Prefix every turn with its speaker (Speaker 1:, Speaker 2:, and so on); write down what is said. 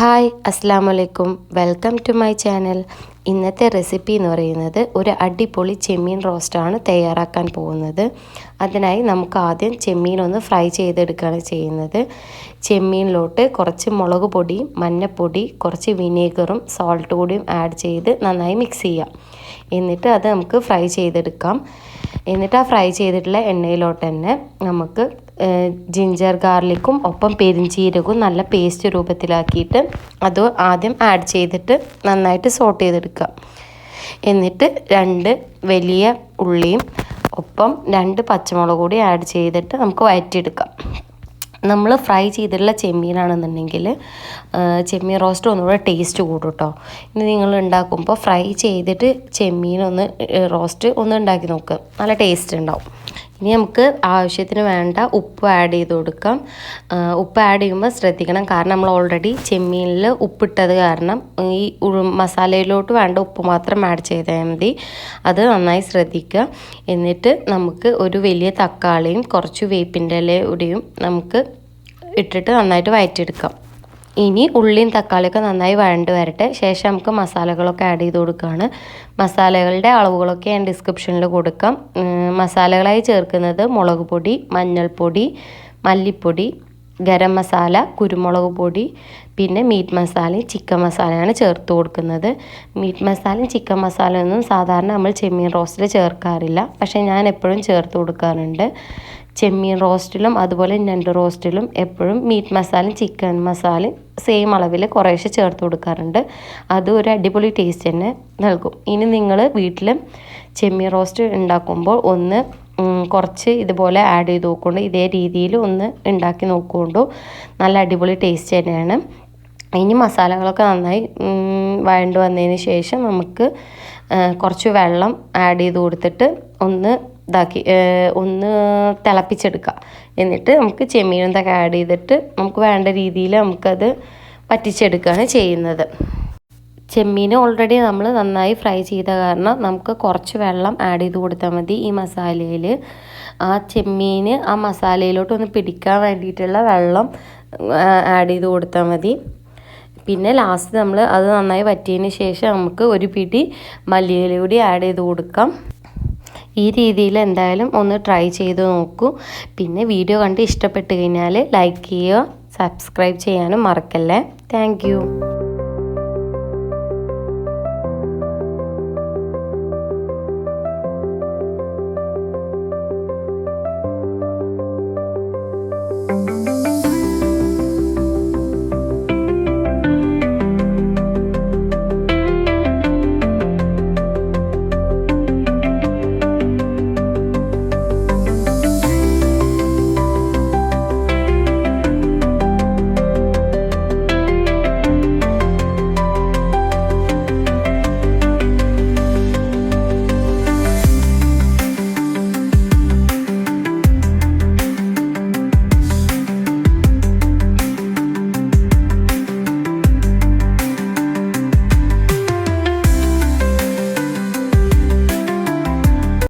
Speaker 1: Hi അസ്സാം വലൈക്കും welcome to my channel. ഇന്നത്തെ റെസിപ്പി എന്ന് പറയുന്നത് ഒരു അടിപൊളി ചെമ്മീൻ റോസ്റ്റാണ് തയ്യാറാക്കാൻ പോകുന്നത്. അതിനായി നമുക്ക് ആദ്യം ചെമ്മീൻ ഒന്ന് ഫ്രൈ ചെയ്തെടുക്കുകയാണ് ചെയ്യുന്നത്. ചെമ്മീനിലോട്ട് കുറച്ച് മുളക് പൊടിയും മഞ്ഞപ്പൊടി കുറച്ച് വിനീഗറും സോൾട്ട് കൂടിയും ആഡ് ചെയ്ത് നന്നായി മിക്സ് ചെയ്യാം. എന്നിട്ട് അത് നമുക്ക് ഫ്രൈ ചെയ്തെടുക്കാം. എന്നിട്ട് ആ ഫ്രൈ ചെയ്തിട്ടുള്ള എണ്ണയിലോട്ട് തന്നെ നമുക്ക് ജിഞ്ചർ ഗാർലിക്കും ഒപ്പം പെരിഞ്ചീരകവും നല്ല പേസ്റ്റ് രൂപത്തിലാക്കിയിട്ട് അത് ആദ്യം ആഡ് ചെയ്തിട്ട് നന്നായിട്ട് സോട്ട് ചെയ്തെടുക്കുക. എന്നിട്ട് രണ്ട് വലിയ ഉള്ളിയും ഒപ്പം രണ്ട് പച്ചമുളക് കൂടി ആഡ് ചെയ്തിട്ട് നമുക്ക് വഴറ്റിയെടുക്കാം നമ്മൾ ഫ്രൈ ചെയ്തിട്ടുള്ള ചെമ്മീനാണെന്നുണ്ടെങ്കിൽ ചെമ്മീൻ റോസ്റ്റ് ഒന്നുകൂടെ ടേസ്റ്റ് കൂടും കേട്ടോ ഇനി നിങ്ങൾ ഉണ്ടാക്കുമ്പോൾ ഫ്രൈ ചെയ്തിട്ട് ചെമ്മീൻ ഒന്ന് റോസ്റ്റ് ഒന്ന് ഉണ്ടാക്കി നോക്കുക നല്ല ടേസ്റ്റ് ഉണ്ടാവും. ഇനി നമുക്ക് ആവശ്യത്തിന് വേണ്ട ഉപ്പ് ആഡ് ചെയ്ത് കൊടുക്കാം. ഉപ്പ് ആഡ് ചെയ്യുമ്പോൾ ശ്രദ്ധിക്കണം. കാരണം നമ്മൾ ഓൾറെഡി ചെമ്മീനിൽ ഉപ്പിട്ടത് കാരണം ഈ മസാലയിലോട്ട് വേണ്ട ഉപ്പ് മാത്രം ആഡ് ചെയ്താൽ മതി. അത് നന്നായി ശ്രദ്ധിക്കുക. എന്നിട്ട് നമുക്ക് ഒരു വലിയ തക്കാളിയും കുറച്ച് വേപ്പിന്റെ ഇലയുടെയും നമുക്ക് ഇട്ടിട്ട് നന്നായിട്ട് വഴറ്റിയെടുക്കാം ഇനി ഉള്ളിയും തക്കാളിയൊക്കെ നന്നായി വഴണ്ട് വരട്ടെ. ശേഷം നമുക്ക് മസാലകളൊക്കെ ആഡ് ചെയ്ത് കൊടുക്കുകയാണ് മസാലകളുടെ അളവുകളൊക്കെ ഞാൻ ഡിസ്ക്രിപ്ഷനിൽ കൊടുക്കാം. മസാലകളായി ചേർക്കുന്നത് മുളക് പൊടി മഞ്ഞൾപ്പൊടി മല്ലിപ്പൊടി ഗരം മസാല കുരുമുളക് പൊടി പിന്നെ മീറ്റ് മസാലയും ചിക്കൻ മസാലയാണ് ചേർത്ത് കൊടുക്കുന്നത്. മീറ്റ് മസാലയും ചിക്കൻ മസാലയൊന്നും സാധാരണ നമ്മൾ ചെമ്മീൻ റോസ്റ്റിൽ ചേർക്കാറില്ല. പക്ഷേ ഞാൻ എപ്പോഴും ചേർത്ത് കൊടുക്കാറുണ്ട്. ചെമ്മീൻ റോസ്റ്റിലും അതുപോലെ ഞണ്ട് റോസ്റ്റിലും എപ്പോഴും മീറ്റ് മസാലയും ചിക്കൻ മസാലയും സെയിം അളവിൽ കുറേശ്ശെ ചേർത്ത് കൊടുക്കാറുണ്ട്. അത് ഒരു അടിപൊളി ടേസ്റ്റ് തന്നെ നൽകും. ഇനി നിങ്ങൾ വീട്ടിൽ ചെമ്മീൻ റോസ്റ്റ് ഉണ്ടാക്കുമ്പോൾ ഒന്ന് കുറച്ച് ഇതുപോലെ ആഡ് ചെയ്ത് നോക്കുകൊണ്ട് ഇതേ രീതിയിൽ ഒന്ന് ഉണ്ടാക്കി നോക്കുകൊണ്ടു നല്ല അടിപൊളി ടേസ്റ്റ് തന്നെയാണ്. ഇനി മസാലകളൊക്കെ നന്നായി വഴണ്ട് വന്നതിന് ശേഷം നമുക്ക് കുറച്ച് വെള്ളം ആഡ് ചെയ്ത് കൊടുത്തിട്ട് ഒന്ന് ഇതാക്കി ഒന്ന് തിളപ്പിച്ചെടുക്കുക. എന്നിട്ട് നമുക്ക് ചെമ്മീൻ എന്തൊക്കെ ആഡ് ചെയ്തിട്ട് നമുക്ക് വേണ്ട രീതിയിൽ നമുക്കത് പറ്റിച്ചെടുക്കുകയാണ് ചെയ്യുന്നത്. ചെമ്മീൻ ഓൾറെഡി നമ്മൾ നന്നായി ഫ്രൈ ചെയ്ത കാരണം നമുക്ക് കുറച്ച് വെള്ളം ആഡ് ചെയ്ത് കൊടുത്താൽ മതി ഈ മസാലയിൽ. ആ ചെമ്മീൻ ആ മസാലയിലോട്ട് ഒന്ന് പിടിക്കാൻ വേണ്ടിയിട്ടുള്ള വെള്ളം ആഡ് ചെയ്ത് കൊടുത്താൽ മതി. പിന്നെ ലാസ്റ്റ് നമ്മൾ അത് നന്നായി വറ്റിയതിന് ശേഷം നമുക്ക് ഒരു പിടി മല്ലിയിലൂടി ആഡ് ചെയ്ത് കൊടുക്കാം. ഈ രീതിയിൽ എന്തായാലും ഒന്ന് ട്രൈ ചെയ്ത് നോക്കൂ. പിന്നെ വീഡിയോ കണ്ട് ഇഷ്ടപ്പെട്ട് കഴിഞ്ഞാൽ ലൈക്ക് ചെയ്യുക സബ്സ്ക്രൈബ് ചെയ്യാനും മറക്കല്ലേ. താങ്ക്